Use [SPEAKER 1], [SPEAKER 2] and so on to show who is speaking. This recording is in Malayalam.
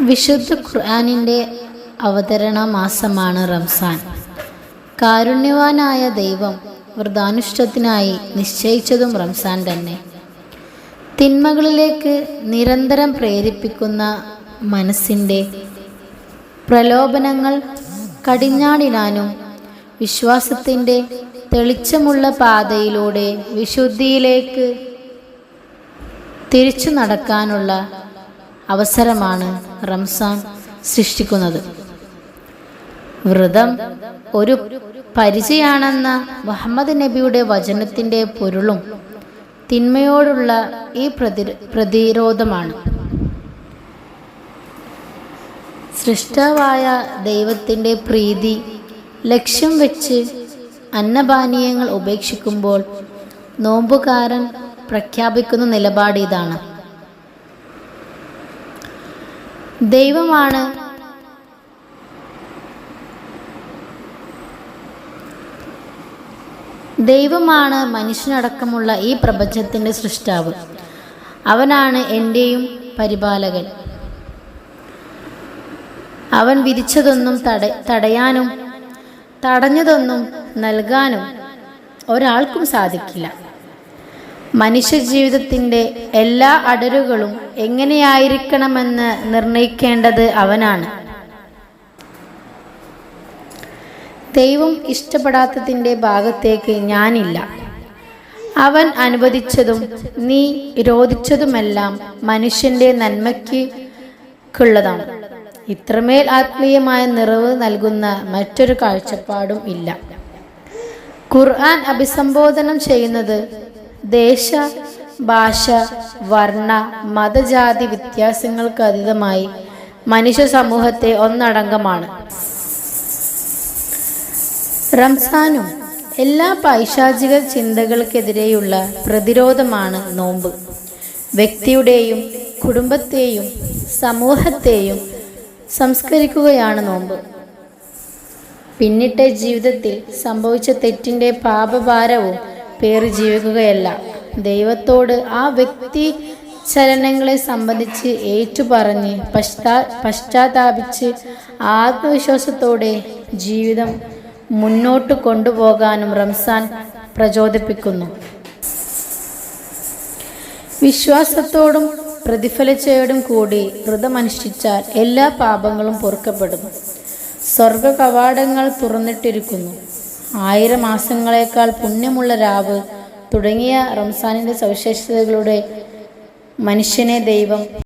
[SPEAKER 1] വിശുദ്ധ ഖുർആാനിന്റെ അവതരണ മാസമാണ് റംസാൻ. കാരുണ്യവാനായ ദൈവം വ്രതാനുഷ്ഠത്തിനായി നിശ്ചയിച്ചതും റംസാൻ തന്നെ. തിന്മകളിലേക്ക് നിരന്തരം പ്രേരിപ്പിക്കുന്ന മനസ്സിന്റെ പ്രലോഭനങ്ങൾ കടിഞ്ഞാടിനാനും വിശ്വാസത്തിന്റെ തെളിച്ചമുള്ള പാതയിലൂടെ വിശുദ്ധിയിലേക്ക് തിരിച്ചു നടക്കാനുള്ള അവസരമാണ് റംസാൻ സൃഷ്ടിക്കുന്നത്. വ്രതം ഒരു പരിചയാണെന്ന മുഹമ്മദ് നബിയുടെ വചനത്തിന്റെ പൊരുളും തിന്മയോടുള്ള ഈ പ്രതി പ്രതിരോധമാണ്. സൃഷ്ടാവായ ദൈവത്തിന്റെ പ്രീതി ലക്ഷ്യം വെച്ച് അന്നപാനീയങ്ങൾ ഉപേക്ഷിക്കുമ്പോൾ നോമ്പുകാരൻ പ്രഖ്യാപിക്കുന്ന നിലപാട് ഇതാണ്. ദൈവമാണ്. ദൈവമാണ് മനുഷ്യനടക്കമുള്ള ഈ പ്രപഞ്ചത്തിന്റെ സൃഷ്ടാവ്. അവനാണ് എന്റെയും പരിപാലകൻ. അവൻ വിരിച്ചതൊന്നും തട തടയാനും തടഞ്ഞതൊന്നും നൽകാനും ഒരാൾക്കും സാധിക്കില്ല. മനുഷ്യജീവിതത്തിന്റെ എല്ലാ അടരുകളും എങ്ങനെയായിരിക്കണമെന്ന് നിർണയിക്കേണ്ടത് അവനാണ്. ദൈവം ഇഷ്ടപ്പെടാത്തതിന്റെ ഭാഗത്തേക്ക് ഞാനില്ല. അവൻ അനുവദിച്ചതും നീ രോധിച്ചതുമെല്ലാം മനുഷ്യന്റെ നന്മയ്ക്കുള്ളതാണ്. ഇത്രമേൽ ആത്മീയമായ നിറവ് നൽകുന്ന മറ്റൊരു കാഴ്ചപ്പാടും ഇല്ല. ഖുർആൻ അഭിസംബോധനം ചെയ്യുന്നത് ദേശ ഭാഷ വർണ മതജാതി വ്യത്യാസങ്ങൾക്ക് അതീതമായി മനുഷ്യ സമൂഹത്തെ ഒന്നടങ്കമാണ്. റംസാനും എല്ലാ പൈശാചിക ചിന്തകൾക്കെതിരെയുള്ള പ്രതിരോധമാണ് നോമ്പ്. വ്യക്തിയുടെയും കുടുംബത്തെയും സമൂഹത്തെയും സംസ്കരിക്കുകയാണ് നോമ്പ്. പിന്നിട്ട ജീവിതത്തിൽ സംഭവിച്ച തെറ്റിന്റെ പാപഭാരവും പേറി ജീവിക്കുകയല്ല. ദൈവത്തോട് ആ വ്യക്തി ചലനങ്ങളെ സംബന്ധിച്ച് ഏറ്റുപറഞ്ഞ് പശ്ചാ പശ്ചാത്താപിച്ച് ആത്മവിശ്വാസത്തോടെ ജീവിതം മുന്നോട്ട് കൊണ്ടുപോകാനും റംസാൻ പ്രചോദിപ്പിക്കുന്നു. വിശ്വാസത്തോടും പ്രതിഫലിച്ചയോടും കൂടി വ്രതമനുഷ്ഠിച്ചാൽ എല്ലാ പാപങ്ങളും പൊറുക്കപ്പെടുന്നു. സ്വർഗ കവാടങ്ങൾ തുറന്നിട്ടിരിക്കുന്നു. ആയിരം മാസങ്ങളേക്കാൾ പുണ്യമുള്ള രാവ് തുടങ്ങിയ റംസാനിന്റെ സവിശേഷതകളുടെ മനുഷ്യനെ ദൈവം